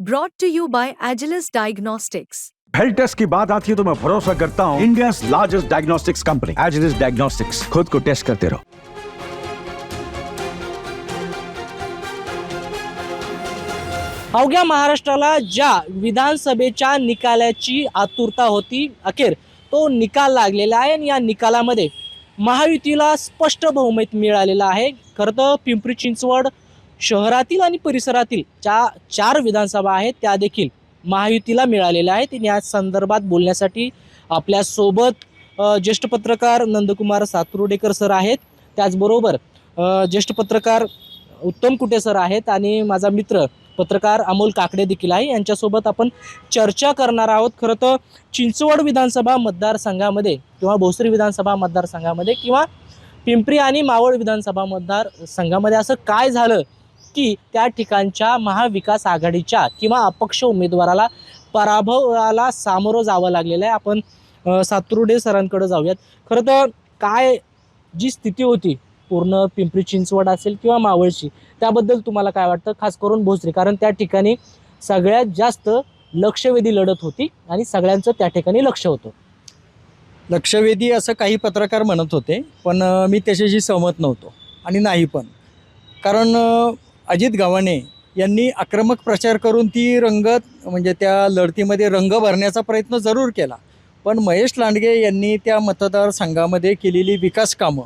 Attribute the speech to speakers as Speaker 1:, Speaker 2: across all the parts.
Speaker 1: Brought to you by Agilus Diagnostics.
Speaker 2: Health test की बात आती है तो मैं भरोसा करता हूँ India largest diagnostics company Agilus Diagnostics खुद को टेस्ट करते रहो
Speaker 3: अवघ्या महाराष्ट्राला ज्या विधानसभेच्या निकालाची आतुरता होती अखेर तो निकाल लागलेला आहे आणि या निकालामध्ये महायुतीला स्पष्ट बहुमत मिळालेलं आहे. खरं तर पिंपरी चिंचवड शहरातील आणि परिसरातील ज्या चार विधानसभा आहेत त्या देखील महायुतीला मिळालेल्या आहेत. आणि या संदर्भात बोलण्यासाठी आपल्यासोबत ज्येष्ठ पत्रकार नंदकुमार सातुर्डेकर सर आहेत. त्याचबरोबर ज्येष्ठ पत्रकार उत्तम कुटे सर आहेत आणि माझा मित्र पत्रकार अमोल काकडे देखील आहे. यांच्यासोबत आपण चर्चा करणार आहोत. खरं तर चिंचवड विधानसभा मतदारसंघामध्ये किंवा भोसरी विधानसभा मतदारसंघामध्ये किंवा पिंपरी आणि मावळ विधानसभा मतदारसंघामध्ये असं काय झालं? की त्या ठिकाणच्या महाविकास आघाडीच्या किंवा अपक्ष उमेदवाराला पराभवाला सामोरं जावं लागलेलं आहे. आपण सातुर्डे सरांकडे जाऊयात. खरं तर काय जी स्थिती होती पूर्ण पिंपरी चिंचवड असेल किंवा मावळची त्याबद्दल तुम्हाला काय वाटतं? खास करून भोसरी कारण त्या ठिकाणी सगळ्यात जास्त लक्षवेधी लढत होती आणि सगळ्यांचं त्या ठिकाणी लक्ष होतं.
Speaker 4: लक्षवेधी असं काही पत्रकार म्हणत होते पण मी त्याच्याशी सहमत नव्हतो आणि नाही पण. कारण अजित गव्हाणे यांनी आक्रमक प्रचार करून ती रंगत म्हणजे त्या लढतीमध्ये रंग भरण्याचा प्रयत्न जरूर केला. पण महेश लांडगे यांनी त्या मतदारसंघामध्ये केलेली विकास कामं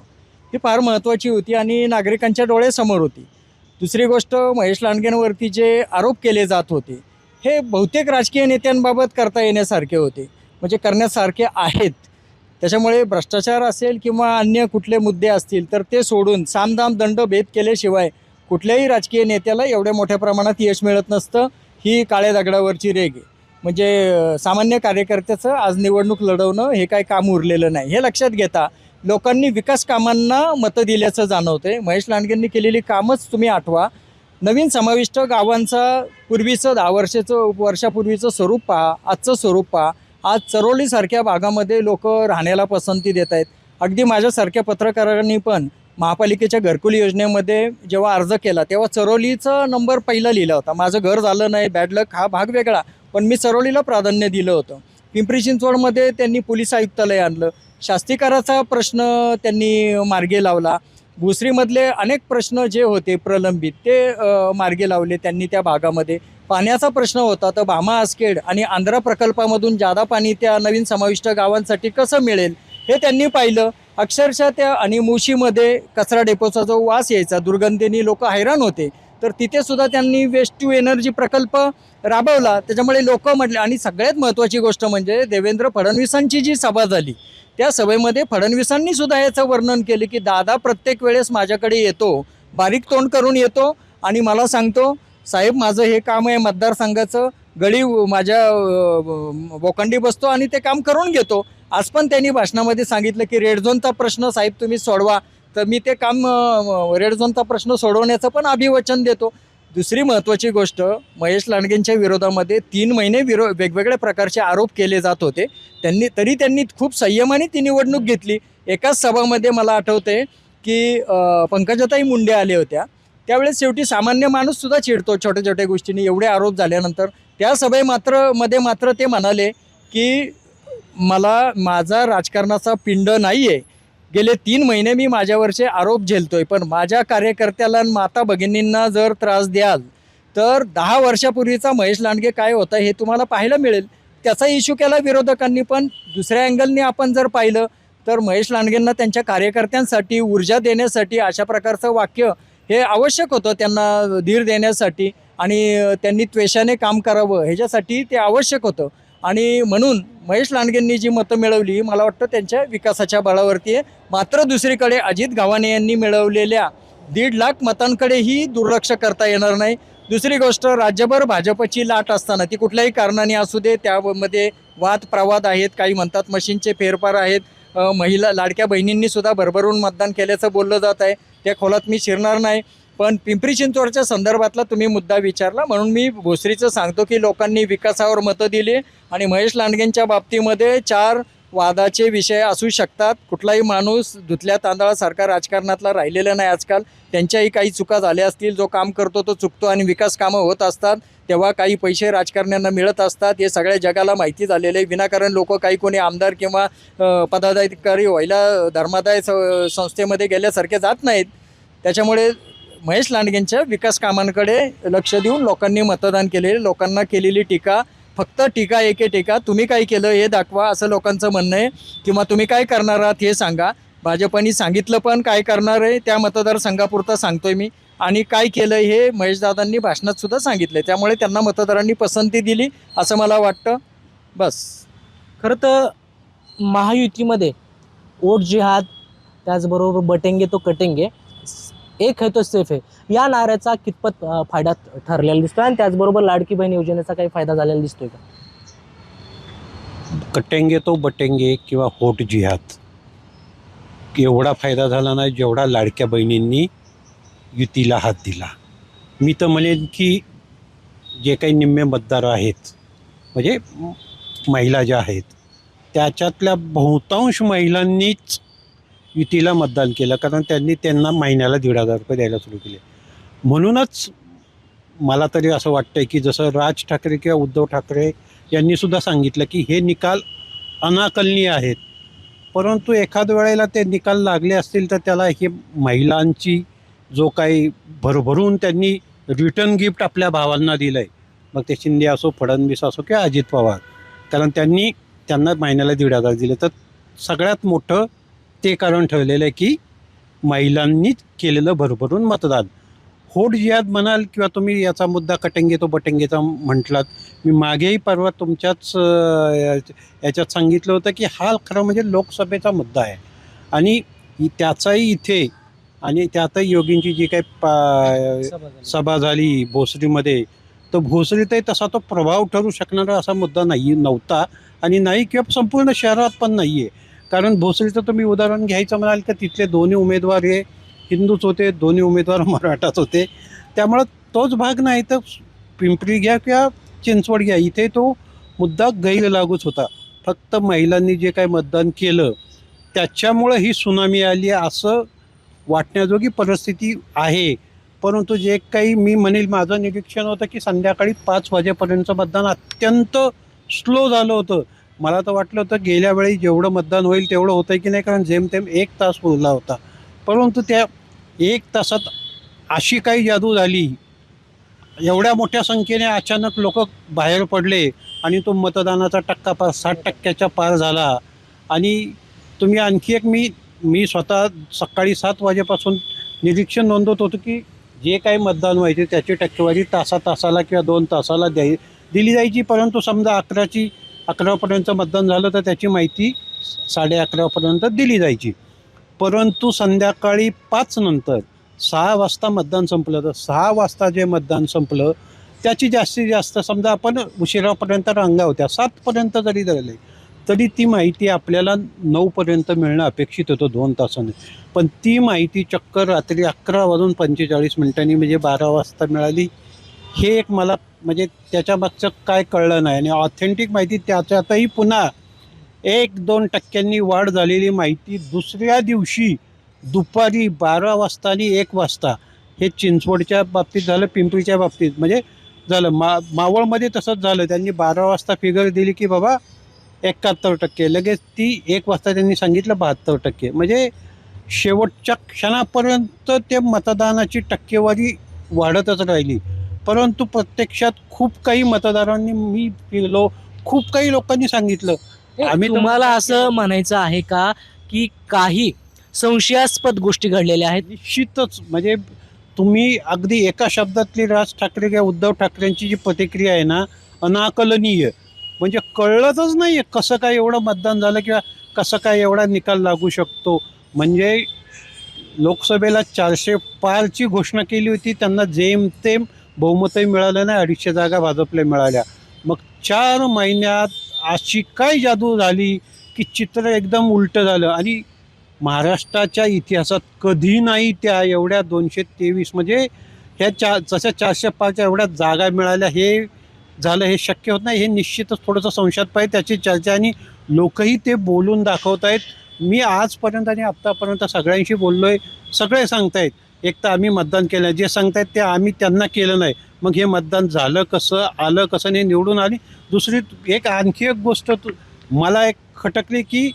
Speaker 4: ही फार महत्त्वाची होती आणि नागरिकांच्या डोळ्यासमोर होती. दुसरी गोष्ट महेश लांडगेंवरती जे आरोप केले जात होते हे बहुतेक राजकीय नेत्यांबाबत करता येण्यासारखे होते म्हणजे करण्यासारखे आहेत. त्याच्यामुळे भ्रष्टाचार असेल किंवा अन्य कुठले मुद्दे असतील तर ते सोडून सामदाम दंड भेद केल्याशिवाय कुठल्याही राजकीय नेत्याला एवढ्या मोठ्या प्रमाणात यश मिळत नसतं ही काळ्या दगडावरची रेग आहे. म्हणजे सामान्य कार्यकर्त्याचं आज निवडणूक लढवणं हे काय काम उरलेलं नाही. हे लक्षात घेता लोकांनी विकास कामांना मतं दिल्याचं जाणवतंय. महेश लांडगेंनी केलेली कामच तुम्ही आठवा. नवीन समाविष्ट गावांचा पूर्वीचं दहा वर्षाचं वर्षापूर्वीचं स्वरूप पहा आजचं स्वरूप पहा. आज चरोलीसारख्या भागामध्ये लोक राहण्याला पसंती देत आहेत अगदी माझ्यासारख्या पत्रकारांनी पण महापालिकेच्या घरकुल योजनेमध्ये जेव्हा अर्ज केला तेव्हा चरोलीचा नंबर पहिला लिहिला होता. माझं घर झालं नाही बॅडलक हा भाग वेगळा. पण मी चरोलीला प्राधान्य दिलं होतं. पिंपरी चिंचवडमध्ये त्यांनी पोलीस आयुक्तालय आणलं. शास्तीकाराचा प्रश्न त्यांनी मार्गे लावला. भुसरीमधले अनेक प्रश्न जे होते प्रलंबित ते मार्गे लावले त्यांनी त्या भागामध्ये. पाण्याचा प्रश्न होता तर भामा आसखेड आणि आंध्र प्रकल्पामधून जादा पाणी त्या नवीन समाविष्ट गावांसाठी कसं मिळेल हे त्यांनी पाहिलं. अक्षरशः त्या आणि मुशीमध्ये कचरा डेपोचा जो वास यायचा दुर्गंधीने लोक हैराण होते. तर तिथे सुद्धा त्यांनी वेस्ट टू एनर्जी प्रकल्प राबवला. त्याच्यामुळे लोक म्हटले आणि सगळ्यात महत्त्वाची गोष्ट म्हणजे देवेंद्र फडणवीसांची जी सभा झाली त्या सभेमध्ये फडणवीसांनी सुद्धा याचं वर्णन केले की दादा प्रत्येक वेळेस माझ्याकडे येतो बारीक तोंड करून येतो आणि मला सांगतो साहेब माझं हे काम आहे मतदारसंघाचं गळी माझ्या बोकंडी बसतो आणि ते काम करून घेतो. आज पण त्यांनी भाषणामध्ये सांगितलं की रेड झोनचा प्रश्न साहेब तुम्ही सोडवा. तर मी ते काम रेड झोनचा प्रश्न सोडवण्याचं पण अभिवचन देतो. दुसरी महत्त्वाची गोष्ट महेश लांडगेंच्या विरोधामध्ये तीन महिने विरो वेगवेगळ्या प्रकारचे आरोप केले जात होते. त्यांनी तरी त्यांनी खूप संयमाने ती निवडणूक घेतली. एकाच सभामध्ये मला आठवते की पंकजाताई मुंडे आले होत्या. त्यावेळेस शेवटी सामान्य माणूससुद्धा चिडतो छोट्या छोट्या गोष्टींनी. एवढे आरोप झाल्यानंतर त्या सभे मात्रमध्ये मात्र ते म्हणाले की मला माझा राजकारणाचा पिंड नाही आहे गेले तीन महिने मी माझ्यावरचे आरोप झेलतोय पण माझ्या कार्यकर्त्याला माता भगिनींना जर त्रास द्याल तर दहा वर्षापूर्वीचा महेश लांडगे काय होता हे तुम्हाला पाहायला मिळेल. त्याचा इश्यू केला विरोधकांनी पण दुसऱ्या अँगलनी आपण जर पाहिलं तर महेश लांडगेंना त्यांच्या कार्यकर्त्यांसाठी ऊर्जा देण्यासाठी अशा प्रकारचं वाक्य हे आवश्यक होतं त्यांना धीर देण्यासाठी आणि त्यांनी त्वेषाने काम करावं ह्याच्यासाठी ते आवश्यक होतं. आणि म्हणून महेश लांडगेंनी जी मतं मिळवली मला वाटतं त्यांच्या विकासाच्या बळावरती आहे. मात्र दुसरीकडे अजित गव्हाणे यांनी मिळवलेल्या दीड लाख मतांकडेही दुर्लक्ष करता येणार नाही. दुसरी गोष्ट राज्यभर भाजपची लाट असताना ती कुठल्याही कारणाने असू दे त्यामध्ये वाद प्रवाद आहेत काही म्हणतात मशीनचे फेरफार आहेत. महिला लाडक्या बहिणींनीसुद्धा भरभरून मतदान केल्याचं बोललं जात आहे. त्या खोलात मी शिरणार नाही. पण पिंपरी चिंचवडच्या संदर्भातला तुम्ही मुद्दा विचारला म्हणून मी भोसरीचं सांगतो की लोकांनी विकासावर मतं दिली आणि महेश लांडगेंच्या बाबतीमध्ये चार वादाचे विषय असू शकतात. कुठलाही माणूस धुतल्या तांदळासारखा राजकारणातला राहिलेला नाही आजकाल. त्यांच्याही काही चुका झाल्या असतील जो काम करतो तो चुकतो आणि विकास कामं होत असतात. तेव्हा काही पैसे राजकारण्यांना मिळत असतात. हे सगळ्या जगाला माहिती झालेले आहे. विनाकारण लोक काही कोणी आमदार किंवा पदाधिकारी व्हायला धर्मादाय संस्थेमध्ये गेल्यासारखे जात नाहीत. त्याच्यामुळे महेश लांडगेंच्या विकास कामांकडे लक्ष देऊन लोकांनी मतदान केले. लोकांना केलेली टीका फक्त टीका एके टीका तुम्ही काय केलं हे दाखवा असं लोकांचं म्हणणं आहे. किंवा तुम्ही काय करणार आहात हे सांगा. भाजपनी सांगितलं पण काय करणार आहे त्या मतदारसंघापुरतं सांगतोय मी. आणि काय केलं हे महेशदादांनी भाषणात सुद्धा सांगितलं त्यामुळे त्यांना मतदारांनी पसंती दिली असं मला वाटतं. बस.
Speaker 3: खरं तर महायुतीमध्ये वोट जिहाद त्याचबरोबर बटेंगे तो कटेंगे एक है तो सेफ आहे. या नाऱ्याचा कितपत फायदा ठरलेला दिसतोय आणि त्याचबरोबर लाडकी बहीण योजनेचा काही फायदा झालेला दिसतोय का?
Speaker 5: कटेंगे तो बटेंगे किंवा होट जिहाद. एवढा फायदा झाला नाही जेवढा लाडक्या बहिणींनी युतीला हात दिला. मी तर म्हणेन की जे काही निम्मे मतदार आहेत म्हणजे महिला ज्या आहेत त्याच्यातल्या बहुतांश महिलांनीच युतीला मतदान केलं कारण त्यांनी त्यांना महिन्याला दीड हजार रुपये द्यायला सुरू केले. म्हणूनच मला तरी असं वाटतंय की जसं राज ठाकरे किंवा उद्धव ठाकरे यांनी सुद्धा सांगितलं की हे निकाल अनाकलनीय आहेत. परंतु एखाद वेळेला ते निकाल लागले असतील तर त्याला हे महिलांची जो काही भरभरून त्यांनी रिटर्न गिफ्ट आपल्या भावांना दिलं आहे मग ते शिंदे असो फडणवीस असो किंवा अजित पवार. कारण त्यांनी त्यांना महिन्याला दीड हजार दिले. तर सगळ्यात मोठं ते कारण ठरलेलं आहे की महिलांनीच केलेलं भरभरून मतदान. होड जिहाद म्हणाल किंवा तुम्ही याचा मुद्दा कटेंगे तो बटेंगेचा म्हटलात. मी मागेही परवा तुमच्याच याच्यात सांगितलं होतं की हा खरं म्हणजे लोकसभेचा मुद्दा आहे. आणि त्याचाही इथे आणि त्यातही योगींची जी काही पा सभा झाली भोसरीमध्ये तर भोसरीतही तसा तो प्रभाव ठरू शकणारा असा मुद्दा नाही नव्हता. आणि नाही किंवा संपूर्ण शहरात पण नाही आहे कारण भोसरीचं तुम्ही उदाहरण घ्यायचं म्हणाल तर तिथले दोन्ही उमेदवार हे हिंदूच होते दोन्ही उमेदवार मराठाच होते. त्यामुळं तोच भाग नाही तर पिंपरी घ्या किंवा चिंचवड घ्या इथे तो मुद्दा गैर लागूच होता. फक्त महिलांनी जे काही मतदान केलं त्याच्यामुळं ही सुनामी आली आहे असं वाटण्याजोगी परिस्थिती आहे. परंतु जे काही मी म्हणेल माझं निरीक्षण होतं की संध्याकाळी पाच वाजेपर्यंतचं मतदान अत्यंत स्लो झालं होतं. मला तर वाटलं होतं गेल्या वेळी जेवढं मतदान होईल तेवढं होतं की नाही कारण जेमतेम एक तास उरला होता. परंतु त्या एक तासात अशी काही जादू झाली. एवढ्या मोठ्या संख्येने अचानक लोक बाहेर पडले आणि तो मतदानाचा टक्का पार साठ टक्क्याच्या पार झाला. आणि तुम्ही आणखी एक मी मी स्वतः सकाळी सात वाजेपासून निरीक्षण नोंदवत होतो की जे काही मतदान व्हायचे त्याची टक्केवारी तासा तासाला किंवा दोन तासाला द्याय दिली जायची. परंतु समजा अकराची अकरापर्यंत मतदान झालं तर त्याची माहिती साडे अकरापर्यंत दिली जायची. परंतु संध्याकाळी पाच नंतर सहा वाजता मतदान संपलं तर सहा वाजता जे मतदान संपलं त्याची जास्तीत जास्त समजा आपण उशिरापर्यंत रांगा होत्या सातपर्यंत जरी झाले तरी ती माहिती आपल्याला नऊपर्यंत मिळणं अपेक्षित होतं दोन तासाने. पण ती माहिती चक्कर रात्री अकरा वाजून पंचेचाळीस मिनिटांनी म्हणजे बारा वाजता मिळाली. हे एक मला म्हणजे त्याच्या मागचं काय कळलं नाही. आणि ऑथेंटिक माहिती त्याच्यातही पुन्हा एक दोन टक्क्यांनी वाढ झालेली माहिती दुसऱ्या दिवशी दुपारी बारा वाजता आणि एक वाजता हे चिंचवडच्या बाबतीत झालं पिंपरीच्या बाबतीत. म्हणजे झालं मा मावळमध्ये तसंच झालं. त्यांनी बारा वाजता फिगर दिली की बाबा एकाहत्तर टक्के. लगेच ती एक वाजता त्यांनी सांगितलं बहात्तर टक्के. म्हणजे शेवटच्या क्षणापर्यंत ते मतदानाची टक्केवारी वाढतच राहिली. परंतु प्रत्यक्षात खूप काही मतदारांनी मी फिरलो खूप काही लोकांनी सांगितलं. आम्ही
Speaker 3: तुम्हाला असं म्हणायचं आहे का की काही संशयास्पद गोष्टी घडलेल्या आहेत?
Speaker 5: निश्चितच. म्हणजे तुम्ही अगदी एका शब्दातली राज ठाकरे किंवा उद्धव ठाकरेंची जी प्रतिक्रिया आहे ना अनाकलनीय. म्हणजे कळलंच नाही आहे कसं काय एवढं मतदान झालं किंवा कसं काय एवढा निकाल लागू शकतो. म्हणजे लोकसभेला चारशे पारची घोषणा केली होती त्यांना जेमतेम बहुमतही मिळालं नाही अडीचशे जागा भाजपला मिळाल्या. मग चार महिन्यात अशी काय जादू झाली की चित्र एकदम उलटं झालं? आणि महाराष्ट्राच्या इतिहासात कधी नाही त्या एवढ्या दोनशे तेवीस म्हणजे ह्या चा जशा चारशे पाचच्या एवढ्या जागा मिळाल्या हे झालं हे शक्य होत नाही हे निश्चितच थोडंसं संशयात पाहिजे त्याची चर्चा आणि लोकही ते बोलून दाखवत आहेत मी आजपर्यंत आणि आत्तापर्यंत सगळ्यांशी बोललो आहे सगळे सांगतायत. एक तर आम्ही मतदान केलं जे सांगतायत ते आम्ही त्यांना केलं नाही. मग हे मतदान झालं कसं आलं कसं नाही निवडून आली. दुसरी एक आणखी एक गोष्ट मला एक खटकली की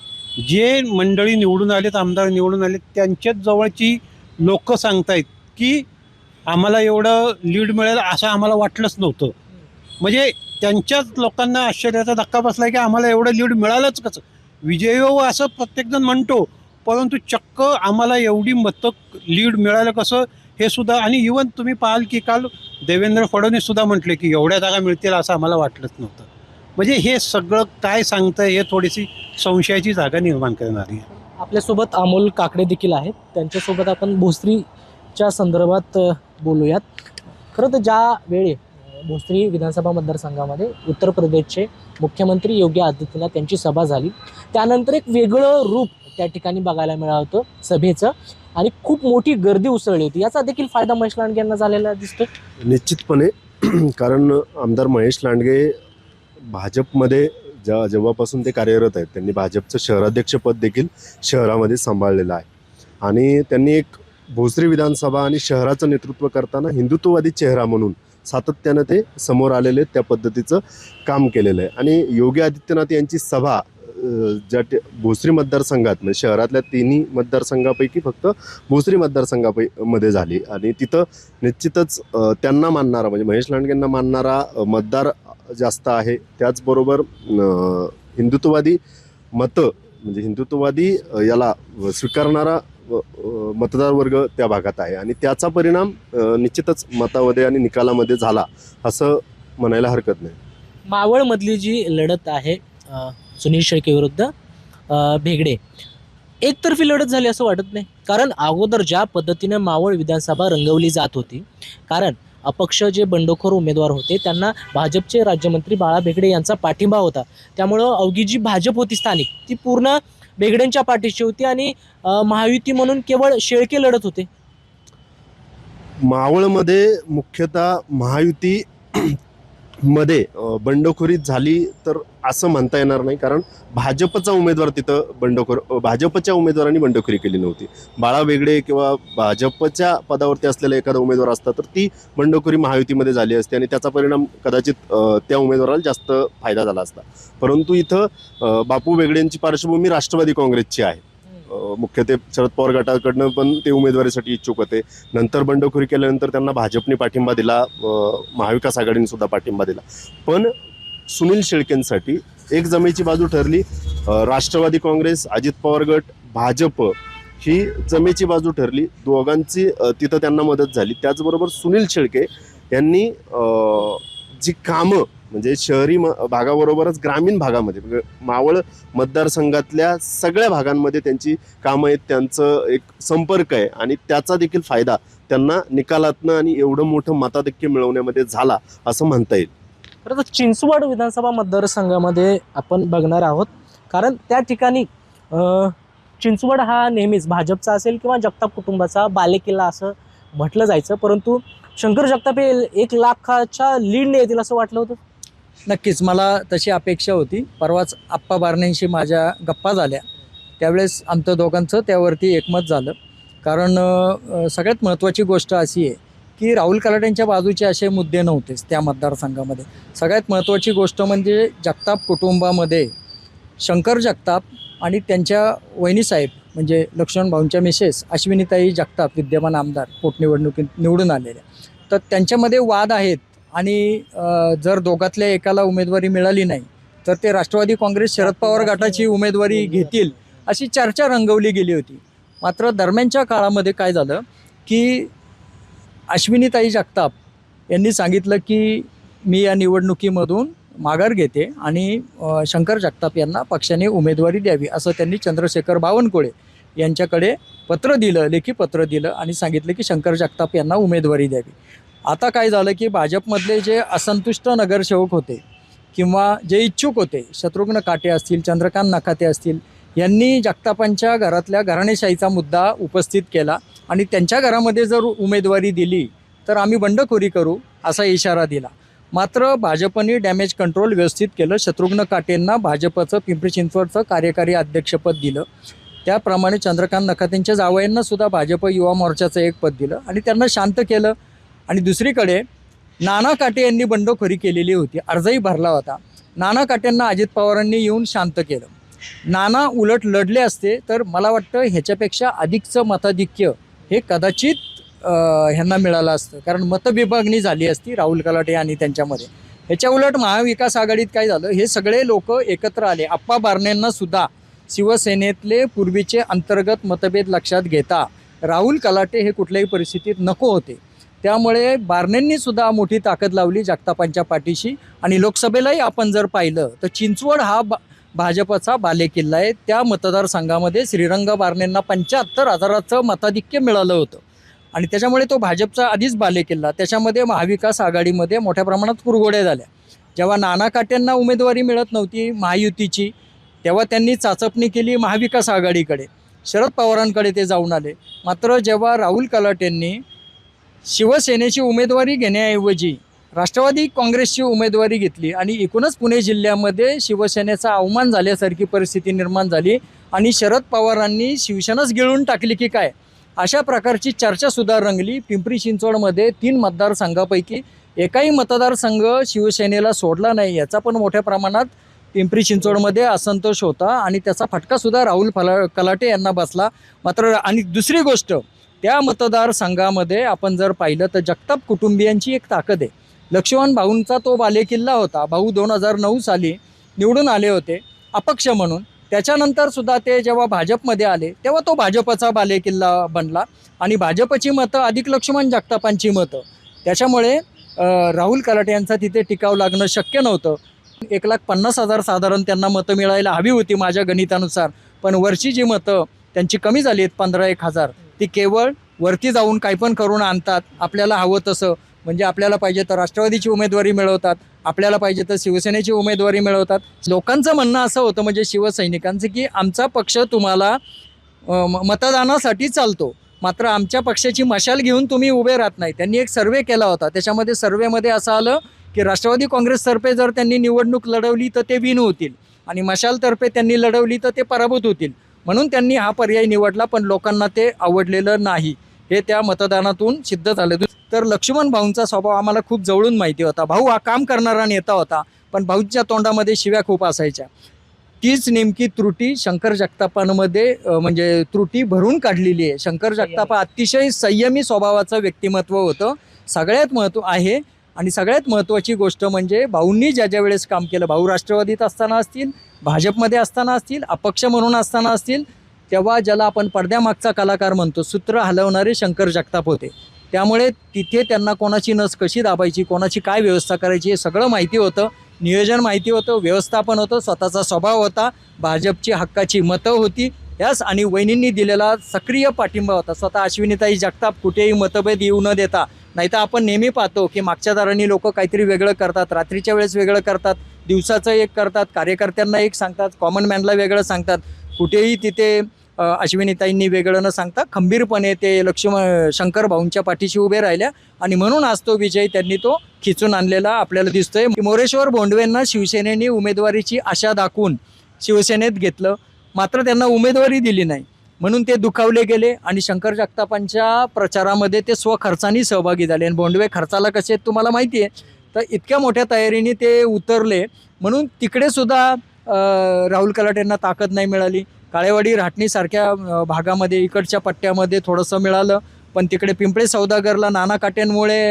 Speaker 5: जे मंडळी निवडून आलेत आमदार निवडून आलेत त्यांच्याच जवळची लोक सांगतायत की आम्हाला एवढं लीड मिळेल असं आम्हाला वाटलंच नव्हतं. म्हणजे त्यांच्याच लोकांना आश्चर्याचा धक्का बसला की आम्हाला एवढं लीड मिळालंच कसं? विजय असं प्रत्येकजण म्हणतो परंतु चक्क आम्हाला एवढी मतं लीड मिळालं कसं हे सुद्धा आणि इवन तुम्ही पाहाल की काल देवेंद्र फडणवीस सुद्धा म्हटले की एवढ्या जागा मिळतील असं आम्हाला वाटलंच नव्हतं. म्हणजे हे सगळं काय सांगतं हे थोडीशी संशयाची जागा निर्माण करणारी आहे.
Speaker 3: आपल्यासोबत अमोल काकडे देखील आहेत. त्यांच्यासोबत आपण भोसरीच्या संदर्भात बोलूयात. खरं तर ज्या वेळी भोसरी विधानसभा मतदारसंघामध्ये उत्तर प्रदेशचे मुख्यमंत्री योगी आदित्यनाथ यांची सभा झाली त्यानंतर एक वेगळं रूप त्या ठिकाणी बघायला मिळालं होतं सभेचं. आणि खूप मोठी गर्दी उसळली होती. याचा देखील फायदा महेश लांडगे यांना झालेला दिसतो
Speaker 6: निश्चितपणे. कारण आमदार महेश लांडगे भाजपमध्ये ज्या जेव्हापासून ते कार्यरत आहेत त्यांनी भाजपचं शहराध्यक्षपद देखील शहरामध्ये सांभाळलेलं आहे. आणि त्यांनी एक भोसरी विधानसभा आणि शहराचं नेतृत्व करताना हिंदुत्ववादी चेहरा म्हणून सातत्यानं ते समोर आलेले आहेत, त्या पद्धतीचं काम केलेलं आहे. आणि योगी आदित्यनाथ यांची सभा ज्या भोसरी मतदारसंघात म्हणजे शहरातल्या तिन्ही मतदारसंघापैकी फक्त भोसरी मतदारसंघापै मध्ये झाली. आणि तिथं निश्चितच त्यांना मानणारा म्हणजे महेश लांडगेंना मानणारा मतदार जास्त आहे. त्याचबरोबर हिंदुत्ववादी मतं म्हणजे हिंदुत्ववादी याला स्वीकारणारा मतदार वर्ग त्या भागात आहे. आणि त्याचा परिणाम निश्चितच मतामध्ये आणि निकालामध्ये झाला असं म्हणायला हरकत नाही.
Speaker 3: मावळमधली जी लढत आहे सुनील शेळके विरुद्ध भेगडे. एकतर्फी लढत झाली असं वाटत नाही. कारण अगोदर ज्या पद्धतीने मावळ विधानसभा रंगवली जात होती कारण अपक्ष जे बंडखोर उमेदवार होते त्यांना भाजपचे राज्यमंत्री बाळा भेगडे यांचा पाठिंबा होता. त्यामुळं अवघी जी भाजप होती स्थानिक ती पूर्ण भेगडेंच्या पाठीशी होती आणि महायुती म्हणून केवळ शेळके लढत होते.
Speaker 6: मावळमध्ये मुख्यतः महायुती मध्ये बंडखोरी झाली तर असं म्हणता येणार नाही कारण भाजपचा उमेदवार तिथं बंडखोर भाजपच्या उमेदवारांनी बंडखोरी केली नव्हती. बाळा वेगळे किंवा भाजपच्या पदावरती असलेला एखादा उमेदवार असता तर ती बंडखोरी महायुतीमध्ये झाली असते आणि त्याचा परिणाम कदाचित त्या उमेदवाराला जास्त फायदा झाला असता. परंतु इथं बापू वेगळेंची पार्श्वभूमी राष्ट्रवादी काँग्रेसची आहे. मुख्यत्वे मुख्य ते शरद पवार गटाकडनं पण ते उमेदवारीसाठी इच्छुक होते. नंतर बंडखोरी केल्यानंतर त्यांना भाजपने पाठिंबा दिला महाविकास आघाडीने सुद्धा पाठिंबा दिला. पण सुनील शेळकेंसाठी एक जमेची बाजू ठरली राष्ट्रवादी काँग्रेस अजित पवार गट भाजप ही जमेची बाजू ठरली. दोघांची तिथं त्यांना मदत झाली. त्याचबरोबर सुनील शेळके यांनी जी कामं म्हणजे शहरी म भागाबरोबरच ग्रामीण भागामध्ये म्हणजे मावळ मतदारसंघातल्या सगळ्या भागांमध्ये त्यांची कामं आहेत त्यांचं एक संपर्क आहे आणि त्याचा देखील फायदा त्यांना निकालातनं आणि एवढं मोठं मताधिक्य मिळवण्यामध्ये झाला असं म्हणता येईल.
Speaker 3: खरं तर चिंचवड विधानसभा मतदारसंघामध्ये आपण बघणार आहोत. कारण त्या ठिकाणी चिंचवड हा नेहमीच भाजपचा असेल किंवा जगताप कुटुंबाचा बालेकिल्ला असं म्हटलं जायचं. परंतु शंकर जगताप हे एक लाखाच्या लीडने येतील असं वाटलं होतं.
Speaker 4: नक्कीच मला तशी अपेक्षा होती. परवाच आप्पा बारणेंशी माझ्या गप्पा झाल्या. त्यावेळेस आमचं दोघांचं त्यावरती एकमत झालं. कारण सगळ्यात महत्त्वाची गोष्ट अशी आहे की राहुल कलाट्यांच्या बाजूचे असे मुद्दे नव्हतेच त्या मतदारसंघामध्ये. सगळ्यात महत्त्वाची गोष्ट म्हणजे जगताप कुटुंबामध्ये शंकर जगताप आणि त्यांच्या वहिनीसाहेब म्हणजे लक्ष्मण भाऊंच्या मिसेस अश्विनीताई जगताप विद्यमान आमदार पोटनिवडणुकीत निवडून आलेल्या. तर त्यांच्यामध्ये वाद आहेत. आणि जर दोघातल्या एकाला उमेदवारी मिळाली नाही तर ते राष्ट्रवादी काँग्रेस शरद पवार गटाची उमेदवारी घेतील अशी चर्चा रंगवली गेली होती. मात्र दरम्यानच्या काळामध्ये काय झालं की अश्विनीताई जगताप यांनी सांगितलं की मी या निवडणुकीमधून माघार घेते आणि शंकर जगताप यांना पक्षाने उमेदवारी द्यावी असं त्यांनी चंद्रशेखर बावनकुळे यांच्याकडे पत्र दिलं लेखी पत्र दिलं आणि सांगितलं की शंकर जगताप यांना उमेदवारी द्यावी. आता काय झालं की भाजपमधले जे असंतुष्ट नगरसेवक होते किंवा जे इच्छुक होते शत्रुघ्न काटे असतील चंद्रकांत नकाते असतील यांनी जगतापांच्या घरातल्या घराणेशाहीचा मुद्दा उपस्थित केला आणि त्यांच्या घरामध्ये जर उमेदवारी दिली तर आम्ही बंडखोरी करू असा इशारा दिला. मात्र भाजपने डॅमेज कंट्रोल व्यवस्थित केलं. शत्रुघ्न काटेंना भाजपचं पिंपरी चिंचवडचं कार्यकारी अध्यक्षपद दिलं. त्याप्रमाणे चंद्रकांत नकातेंच्या जावयांनासुद्धा भाजप युवा मोर्चाचं एक पद दिलं आणि त्यांना शांत केलं. आणि दुसरीकडे नाना काटे यांनी बंडखोरी केलेली होती. अर्जही भरला होता. नाना काटेंना अजित पवारांनी येऊन शांत केलं. नाना उलट लढले असते तर मला वाटतं ह्याच्यापेक्षा अधिकचं मताधिक्य हे कदाचित ह्यांना मिळालं असतं. कारण मतविभागणी झाली असती राहुल कलाटे आणि त्यांच्यामध्ये. ह्याच्या उलट महाविकास आघाडीत काय झालं? हे सगळे लोक एकत्र आले. आप्पा बारणेंना सुद्धा शिवसेनेतले पूर्वीचे अंतर्गत मतभेद लक्षात घेता राहुल कलाटे हे कुठल्याही परिस्थितीत नको होते. त्यामुळे बारनेंनी सुद्धा मोठी ताकद लावली जगतापांच्या पाठीशी. आणि लोकसभेलाही आपण जर पाहिलं तर चिंचवड हा बा भाजपचा बालेकिल्ला आहे. त्या मतदारसंघामध्ये श्रीरंग बारनेंना पंच्याहत्तर हजाराचं मताधिक्य मिळालं होतं. आणि त्याच्यामुळे तो भाजपचा आधीच बालेकिल्ला. त्याच्यामध्ये महाविकास आघाडीमध्ये मोठ्या प्रमाणात कुरघोड्या झाल्या. जेव्हा नाना काट्यांना उमेदवारी मिळत नव्हती महायुतीची तेव्हा त्यांनी चाचपणी केली महाविकास आघाडीकडे. शरद पवारांकडे ते जाऊन आले. मात्र जेव्हा राहुल कलाट यांनी शिवसेनेची उमेदवारी घेण्याऐवजी राष्ट्रवादी काँग्रेसची उमेदवारी घेतली आणि एकूणच पुणे जिल्ह्यामध्ये शिवसेनेचा अवमान झाल्यासारखी परिस्थिती निर्माण झाली आणि शरद पवारांनी शिवसेनाच गिळून टाकली की काय? अशा प्रकारची चर्चासुद्धा रंगली. पिंपरी चिंचवडमध्ये तीन मतदारसंघापैकी एकाही मतदारसंघ शिवसेनेला सोडला नाही याचा पण मोठ्या प्रमाणात पिंपरी चिंचवडमध्ये असंतोष होता आणि त्याचा फटकासुद्धा राहुल फला कलाटे यांना बसला. मात्र आणि दुसरी गोष्ट त्या मतदारसंघामध्ये आपण जर पाहिलं तर जगताप कुटुंबियांची एक ताकद आहे. लक्ष्मण भाऊंचा तो बालेकिल्ला होता. भाऊ दोन हजार नऊ साली निवडून आले होते अपक्ष म्हणून. त्याच्यानंतर सुद्धा ते जेव्हा भाजपमध्ये आले तेव्हा तो भाजपचा बालेकिल्ला बनला आणि भाजपची मतं अधिक लक्ष्मण जगतापांची मतं. त्याच्यामुळे राहुल कलाटे यांचा तिथे टिकाव लागणं शक्य नव्हतं. एक लाख पन्नास हजार साधारण त्यांना मतं मिळायला हवी होती माझ्या गणितानुसार. पण वरची जी मतं त्यांची कमी झाली आहेत पंधरा एक हजार. ती केवळ वरती जाऊन काही पण करून आणतात. आपल्याला हवं तसं. म्हणजे आपल्याला पाहिजे तर राष्ट्रवादीची उमेदवारी मिळवतात. आपल्याला पाहिजे तर शिवसेनेची उमेदवारी मिळवतात. लोकांचं म्हणणं असं होतं म्हणजे शिवसैनिकांचं की आमचा पक्ष तुम्हाला म- मतदानासाठी चालतो. मात्र आमच्या पक्षाची मशाल घेऊन तुम्ही उभे राहत नाही. त्यांनी एक सर्वे केला होता. त्याच्यामध्ये सर्वेमध्ये असं आलं की राष्ट्रवादी काँग्रेसतर्फे जर त्यांनी निवडणूक लढवली तर ते विन होतील. आणि मशालतर्फे त्यांनी लढवली तर ते पराभूत होतील. म्हणून त्यांनी हा पर्याय निवडला पण लोकांना ते आवडलेलं नाही. हे त्या मतदानातून सिद्ध झाले. तर लक्ष्मण भाऊंचा स्वभाव आम्हाला खूप जवळून माहिती होता. भाऊ हा काम करणारा नेता होता पण भाऊच्या तोंडामध्ये शिव्या खूप असायच्या. तीच नेमकी त्रुटी शंकर जगतापांमध्ये म्हणजे त्रुटी भरून काढलेली आहे. शंकर जगतापा अतिशय संयमी स्वभावाचं व्यक्तिमत्व होतं. सगळ्यात महत्त्व आहे आणि सगळ्यात महत्त्वाची गोष्ट म्हणजे भाऊंनी ज्या ज्या वेळेस काम केलं भाऊ राष्ट्रवादीत असताना असतील भाजपमध्ये असताना असतील अपक्ष म्हणून असताना असतील तेव्हा ज्याला आपण पडद्यामागचा कलाकार म्हणतो सूत्र हलवणारे शंकर जगताप होते. त्यामुळे तिथे त्यांना कोणाची नस कशी दाबायची कोणाची काय व्यवस्था करायची हे सगळं माहिती होतं. नियोजन माहिती होतं व्यवस्थापन होतं स्वतःचा स्वभाव होता भाजपची हक्काची मतं होती. यास आणि वहिनींनी दिलेला सक्रिय पाठिंबा होता. स्वतः अश्विनीताई जगताप कुठेही मतभेद येऊ न देता नाहीतर आपण नेहमी पाहतो की मागच्या दारांनी लोक काहीतरी वेगळं करतात रात्रीच्या वेळेस वेगळं करतात दिवसाचं एक करतात कार्यकर्त्यांना एक सांगतात कॉमन मॅनला वेगळं सांगतात. कुठेही तिथे अश्विनीताईंनी वेगळं न सांगता खंबीरपणे ते लक्ष्मण शंकर भाऊंच्या पाठीशी उभे राहिल्या आणि म्हणून आज तो विजय त्यांनी तो खिचून आणलेला आपल्याला दिसतोय. मोरेश्वर भोंडवेंना शिवसेनेने उमेदवारीची आशा दाखवून शिवसेनेत घेतलं. मात्र त्यांना उमेदवारी दिली नाही. म्हणून ते दुखावले गेले आणि शंकर जगतापांच्या प्रचारामध्ये ते स्वखर्चाने सहभागी झाले. आणि बोंडवे खर्चाला कसे तुम्हाला माहिती आहे? तर इतक्या मोठ्या तयारीने ते उतरले. म्हणून तिकडेसुद्धा राहुल कलाट यांना ताकद नाही मिळाली. काळेवाडी राहटणीसारख्या भागामध्ये इकडच्या पट्ट्यामध्ये थोडंसं मिळालं. पण तिकडे पिंपळे सौदागरला नाना काट्यांमुळे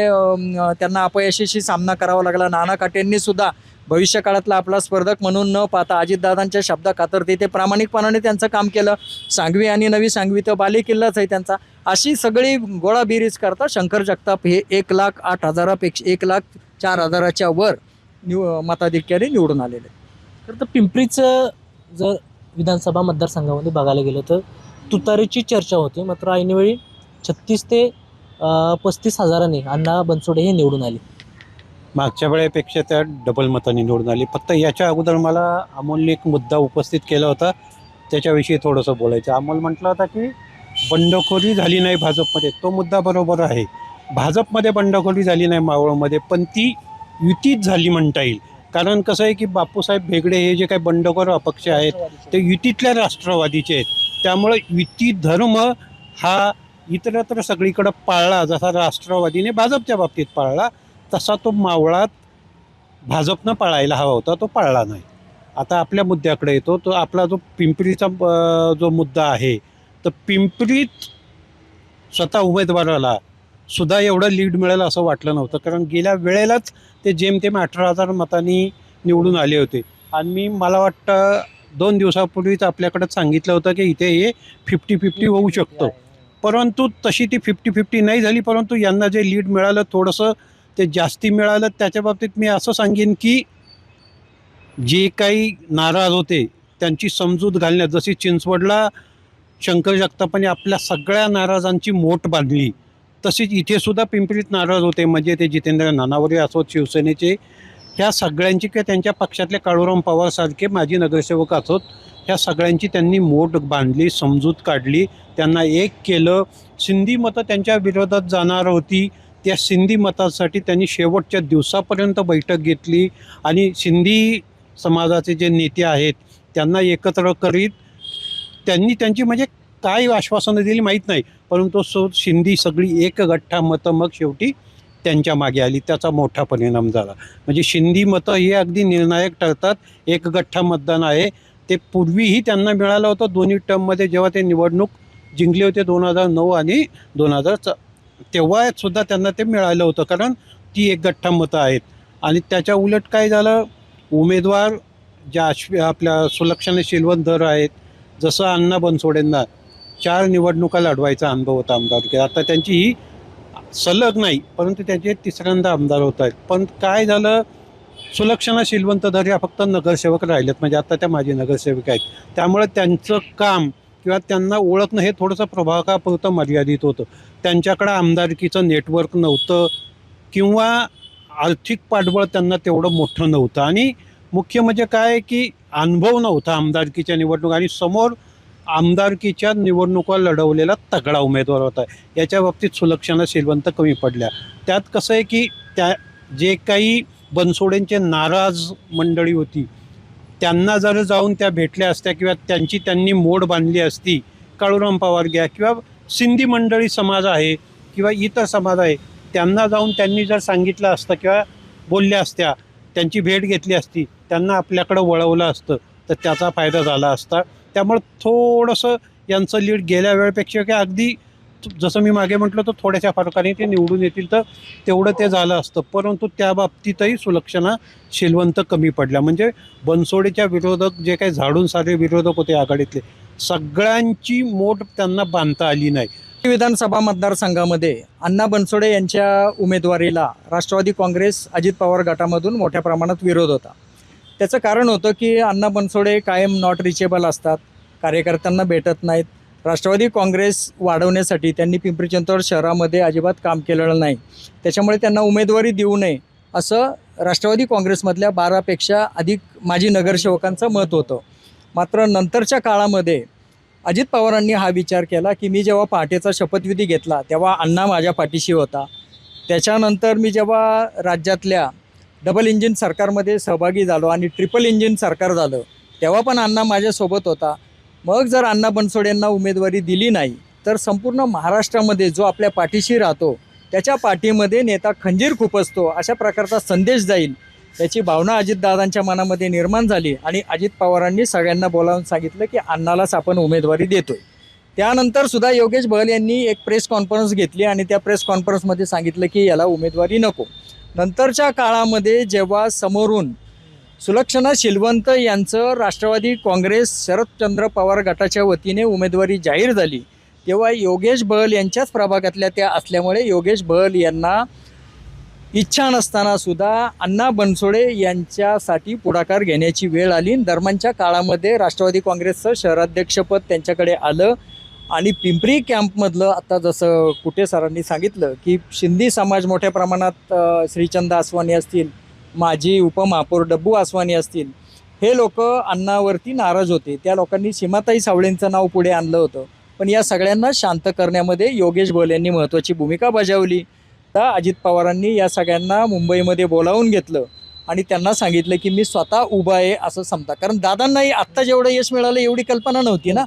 Speaker 4: त्यांना अपयशाशी सामना करावा लागला. नाना काट्यांनीसुद्धा भविष्यकाळातला आपला स्पर्धक म्हणून न पाहता अजितदादांच्या शब्दा कातरते ते प्रामाणिकपणाने त्यांचं काम केलं. सांगवी आणि नवी सांगवी तर बालेकिल्लाच आहे त्यांचा. अशी सगळी गोळाबिरीज करता शंकर जगताप हे एक लाख आठ हजारापेक्षा एक लाख चार हजाराच्या वर निव मताधिक्याने निवडून आलेले.
Speaker 3: तर तर पिंपरीचं जर विधानसभा मतदारसंघामध्ये बघायला गेलं तर तुतारीची चर्चा होती. मात्र ऐनवेळी छत्तीस ते पस्तीस हजारांनी अण्णा बनसोडे हे निवडून आले.
Speaker 5: मागच्या वेळेपेक्षा त्या डबल मताने निवडून आली. फक्त याच्या अगोदर मला अमोलने एक मुद्दा उपस्थित केला होता. त्याच्याविषयी थोडंसं बोलायचं. अमोल म्हटलं होता की बंडखोरी झाली नाही भाजपमध्ये. तो मुद्दा बरोबर आहे. भाजपमध्ये बंडखोरी झाली नाही मावळमध्ये पण ती युतीत झाली म्हणता येईल. कारण कसं आहे की बापूसाहेब भेगडे हे जे काही बंडखोर अपक्ष आहेत ते युतीतल्या राष्ट्रवादीचे आहेत. त्यामुळं युती धर्म हा इतरत्र सगळीकडं पाळला जसा राष्ट्रवादीने भाजपच्या बाबतीत पाळला तसा तो मावळात भाजपनं पाळायला हवा होता तो पाळला नाही. आता आपल्या मुद्द्याकडे येतो तो आपला जो पिंपरीचा जो मुद्दा आहे तर पिंपरीत स्वतः उमेदवाराला सुद्धा एवढं लीड मिळेल असं वाटलं नव्हतं. कारण गेल्या वेळेलाच ते जेमतेम अठरा हजार मतांनी निवडून आले होते. आणि मी मला वाटतं दोन दिवसापूर्वीच आपल्याकडं सांगितलं होतं की इथे हे फिफ्टी फिफ्टी होऊ शकतं. परंतु तशी ती फिफ्टी फिफ्टी नाही झाली परंतु यांना जे लीड मिळालं थोडंसं ते जास्ती मिळालं त्याच्या बाबतीत मी असं सांगेन की जे काही नाराज होते त्यांची समजूत घालण्यात जशी चिंचवडला शंकर जगतापाने आपल्या सगळ्या नाराजांची मोठ बांधली तशीच इथे सुद्धा पिंपरीत नाराज होते म्हणजे ते जितेंद्र नानावरे असोत शिवसेनेचे ह्या सगळ्यांची किंवा त्यांच्या पक्षातले काळूराम पवारसारखे माजी नगरसेवक असोत ह्या सगळ्यांची त्यांनी मोठ बांधली समजूत काढली त्यांना एक केलं. सिंधी मतं त्यांच्या विरोधात जाणार होती. त्या सिंधी मतासाठी त्यांनी शेवटच्या दिवसापर्यंत बैठक घेतली आणि सिंधी समाजाचे जे नेते आहेत त्यांना एकत्र करीत त्यांनी त्यांची म्हणजे काय आश्वासनं दिली माहीत नाही परंतु सो सिंधी सगळी एक गठ्ठा मतं मग शेवटी त्यांच्या मागे आली त्याचा मोठा परिणाम झाला. म्हणजे सिंधी मतं हे अगदी निर्णायक ठरतात एक गठ्ठा मतदान आहे ते पूर्वीही त्यांना मिळालं होतं दोन्ही टर्ममध्ये जेव्हा ते निवडणूक जिंकले होते दोन हजार नऊ आणि दोन हजार च तेव्हा सुद्धा त्यांना ते मिळालं होतं कारण ती एक गठ्ठा मतं आहेत. आणि त्याच्या उलट काय झालं उमेदवार ज्या अश्व आपल्या सुलक्षणा शिलवंत आहेत जसं अण्णा बनसोडेंना चार निवडणुका लढवायचा अनुभव होता आमदार. आता त्यांची ही सलग नाही परंतु त्यांचे तिसऱ्यांदा आमदार होत आहेत. पण काय झालं सुलक्षणा शिलवंतधर या फक्त नगरसेवक राहिलेत म्हणजे आता त्या माजी नगरसेवक आहेत. त्यामुळे त्यांचं काम किंवा त्यांना ओळखणं हे थोडंसं प्रभागापुरतं मर्यादित होतं. त्यांच्याकडं आमदारकीचं नेटवर्क नव्हतं किंवा आर्थिक पाठबळ त्यांना तेवढं मोठं नव्हतं. आणि मुख्य म्हणजे काय की अनुभव नव्हता आमदारकीच्या निवडणूक आणि समोर आमदारकीच्या निवडणुका लढवलेला तगडा उमेदवार होता. याच्या बाबतीत सुलक्षणा शिलवंत कमी पडल्या. त्यात कसं आहे की त्या जे काही बनसोडेंचे नाराज मंडळी होती त्यांना जर जाऊन त्या भेटल्या असत्या किंवा त्यांची त्यांनी मोड बांधली असती काळूराम पवार घ्या किंवा सिंधी मंडळी समाज आहे किंवा इतर समाज आहे त्यांना जाऊन त्यांनी जर सांगितलं असतं किंवा बोलल्या असत्या त्यांची भेट घेतली असती त्यांना आपल्याकडं वळवलं असतं तर त्याचा फायदा झाला असता. त्यामुळं थोडंसं यांचं लीड गेल्या वेळेपेक्षा की अगदी जसं मी मागे म्हटलं तर थोड्याशा फरकाने ते निवडून येतील तर तेवढं ते झालं असतं. परंतु त्या बाबतीतही सुलक्षणा शिलवंत कमी पडल्या. म्हणजे बनसोडेच्या विरोधक जे काही झाडून सारे विरोधक होते आघाडीतले सगळ्यांची मोठ त्यांना बांधता आली नाही.
Speaker 4: विधानसभा मतदारसंघामध्ये अण्णा बनसोडे यांच्या उमेदवारीला राष्ट्रवादी काँग्रेस अजित पवार गटामधून मोठ्या प्रमाणात विरोध होता. त्याचं कारण होतं की अण्णा बनसोडे कायम नॉट रिचेबल असतात कार्यकर्त्यांना भेटत नाहीत राष्ट्रवादी काँग्रेस वाढवण्यासाठी त्यांनी पिंपरी चिंचवड शहरामध्ये अजिबात काम केलेलं नाही. त्याच्यामुळे त्यांना उमेदवारी देऊ नये असं राष्ट्रवादी काँग्रेसमधल्या बारापेक्षा अधिक माजी नगरसेवकांचं मत होतं. मात्र नंतरच्या काळामध्ये अजित पवारांनी हा विचार केला की मी जेव्हा पहाटेचा शपथविधी घेतला तेव्हा अण्णा माझ्या पाठीशी होता. त्याच्यानंतर मी जेव्हा राज्यातल्या डबल इंजिन सरकारमध्ये सहभागी झालो आणि ट्रिपल इंजिन सरकार झालं तेव्हा पण अण्णा माझ्यासोबत होता. मग जर अण्णा बनसोड यांना उमेदवारी दिली नाही तर संपूर्ण महाराष्ट्रामध्ये जो आपल्या पाठीशी राहतो त्याच्या पाठीमध्ये नेता खंजीर खुपसतो अशा प्रकारचा संदेश जाईल. याची भावना अजितदादांच्या मनामध्ये निर्माण झाली आणि अजित पवारांनी सगळ्यांना बोलावून सांगितलं की अण्णालाच आपण उमेदवारी देतोय. त्यानंतर सुद्धा योगेश बहल यांनी एक प्रेस कॉन्फरन्स घेतली आणि त्या प्रेस कॉन्फरन्समध्ये सांगितलं की याला उमेदवारी नको. नंतरच्या काळामध्ये जेव्हा समोरून सुलक्षणा शिलवंत यांचं राष्ट्रवादी काँग्रेस शरदचंद्र पवार गटाच्या वतीने उमेदवारी जाहीर झाली. तेव्हा योगेश बहल यांच्याच प्रभागातल्या त्या असल्यामुळे योगेश बहल यांना इच्छा नसतानासुद्धा अण्णा बनसोडे यांच्यासाठी पुढाकार घेण्याची वेळ आली. दरम्यानच्या काळामध्ये राष्ट्रवादी काँग्रेसचं शहराध्यक्षपद त्यांच्याकडे आलं आणि पिंपरी कॅम्पमधलं आता जसं कुटे सरांनी सांगितलं की शिंदी समाज मोठ्या प्रमाणात श्रीचंद आसवानी असतील माजी उपमहापौर डब्बू आसवानी असतील हे लोक अन्नावरती नाराज होते. त्या लोकांनी सीमाताई सावळेंचं नाव पुढे आणलं होतं. पण या सगळ्यांना शांत करण्यामध्ये योगेश भोल यांनी महत्त्वाची भूमिका बजावली. तर अजित पवारांनी या सगळ्यांना मुंबईमध्ये बोलावून घेतलं आणि त्यांना सांगितलं की मी स्वतः उभा आहे असं समता कारण दादांनाही आत्ता जेवढं यश मिळालं एवढी कल्पना नव्हती ना.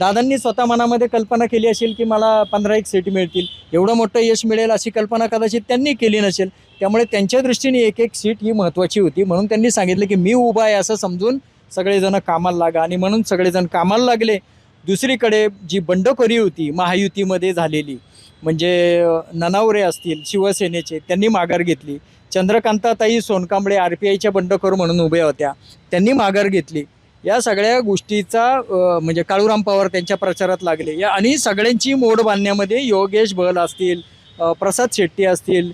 Speaker 4: दादांनी स्वतः मनामध्ये कल्पना केली असेल की मला पंधरा एक सीट मिळतील. एवढं मोठं यश मिळेल अशी कल्पना कदाचित त्यांनी केली नसेल. त्यामुळे त्यांच्या दृष्टीने एक एक सीट ही महत्त्वाची होती. म्हणून त्यांनी सांगितलं की मी उभा आहे असं समजून सगळेजण कामाला लागा. आणि म्हणून सगळेजण कामाला लागले. दुसरीकडे जी बंडखोरी होती महायुतीमध्ये झालेली म्हणजे ननावरे असतील शिवसेनेचे त्यांनी माघार घेतली. चंद्रकांताताई सोनकांबळे आर पी आयच्या बंडखोर म्हणून उभ्या होत्या. त्यांनी माघार घेतली. या सगळ्या गोष्टीचा म्हणजे काळूराम पवार त्यांच्या प्रचारात लागले. या आणि सगळ्यांची मोड बांधण्यामध्ये योगेश बल असतील प्रसाद शेट्टी असतील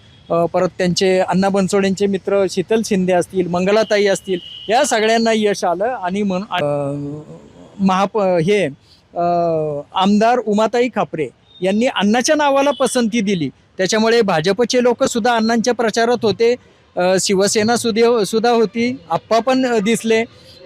Speaker 4: परत त्यांचे अण्णा बनसोडेंचे मित्र शीतल शिंदे असतील मंगलाताई असतील या सगळ्यांना यश आलं आणि म्हण महाप हे आमदार उमाताई खापरे यांनी अण्णाच्या नावाला पसंती दिली. त्याच्यामुळे भाजपचे लोकसुद्धा अण्णांच्या प्रचारात होते. शिवसेना सुद्धा सुद्धा होती. आप्पा पण दिसले.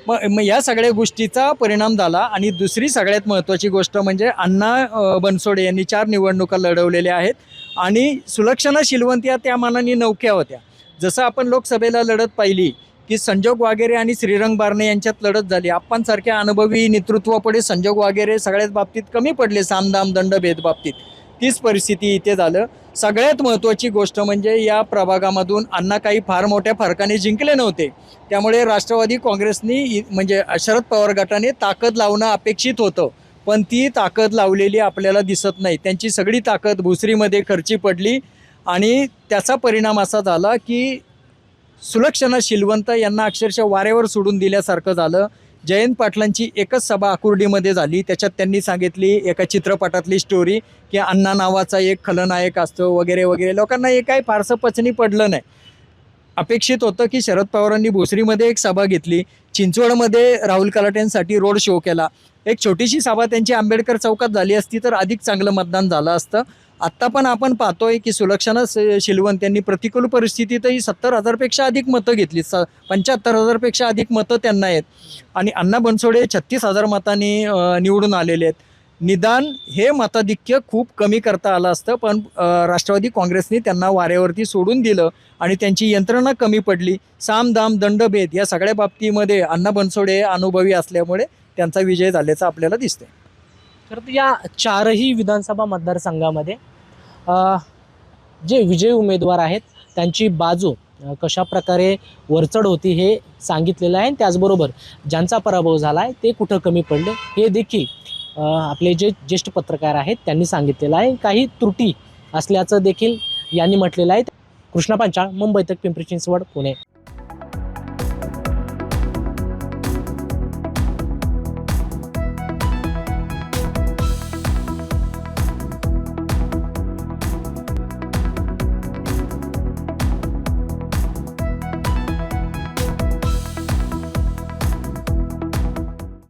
Speaker 4: मग मग या सगळ्या गोष्टीचा परिणाम झाला आणि दुसरी सगळ्यात महत्त्वाची गोष्ट म्हणजे अण्णा बनसोडे यांनी चार निवडणुका लढवलेल्या आहेत आणि सुलक्षणा शिलवंत या त्या मानाने नौक्या होत्या. जसं आपण लोकसभेला लढत पाहिली की संजोग वागेरे आणि श्रीरंग बारणे यांच्यात लढत झाली. आप्पांसारख्या अनुभवी नेतृत्वापुढे संजोग वागेरे सगळ्याच बाबतीत कमी पडले. सामदाम दंड भेद बाबतीत तीच परिस्थिती इथे झालं. सगळ्यात महत्त्वाची गोष्ट म्हणजे या प्रभागामधून अण्णा काही फार मोठ्या फरकाने जिंकले नव्हते. त्यामुळे राष्ट्रवादी काँग्रेसनी म्हणजे शरद पवार गटाने ताकद लावणं अपेक्षित होतं. पण ती ताकद लावलेली आपल्याला दिसत नाही. त्यांची सगळी ताकद भुसरीमध्ये खर्ची पडली आणि त्याचा परिणाम असा झाला की सुलक्षणा शिलवंत यांना अक्षरशः वाऱ्यावर सोडून दिल्यासारखं झालं. जयंत पाटलांची एकच सभा आकुर्डीमध्ये झाली. त्याच्यात त्यांनी सांगितली एका चित्रपटातली स्टोरी की अण्णा नावाचा एक खलनायक असतो वगैरे वगैरे. लोकांना हे काय फारसं पचनी पडलं नाही. अपेक्षित होतं की शरद पवारांनी भोसरीमध्ये एक सभा घेतली. चिंचवडमध्ये राहुल कलाट्यांसाठी रोड शो केला. एक छोटीशी सभा त्यांची आंबेडकर चौकात झाली असती तर अधिक चांगलं मतदान झालं असतं. आत्ता पण आपण पाहतोय की सुलक्षणा शिलवंत यांनी प्रतिकूल परिस्थितीतही सत्तर हजारपेक्षा अधिक मतं घेतली. स पंच्याहत्तर हजारपेक्षा अधिक मतं त्यांना आहेत. आणि अण्णा बनसोडे छत्तीस हजार मतांनी निवडून आलेले आहेत. निदान हे मताधिक्य खूप कमी करता आलं असतं पण राष्ट्रवादी काँग्रेसने त्यांना वाऱ्यावरती सोडून दिलं आणि त्यांची यंत्रणा कमी पडली. साम दाम दंडभेद या सगळ्या बाबतीमध्ये अण्णा बनसोडे अनुभवी असल्यामुळे त्यांचा विजय झाल्याचं आपल्याला दिसतंय.
Speaker 3: खरं तर या चारही विधानसभा मतदारसंघामध्ये जे विजयी उमेदवार आहेत त्यांची बाजू कशा प्रकारे वरचढ होती हे सांगितलेलं आहे. आणि त्याचबरोबर ज्यांचा पराभव झाला आहे ते कुठं कमी पडले हे देखील आपले जे ज्येष्ठ पत्रकार आहेत त्यांनी सांगितलेलं आहे. काही त्रुटी असल्याचं देखील यांनी म्हटलेलं आहे. कृष्णा पांचाळ मुंबई तक पिंपरी चिंचवड पुणे.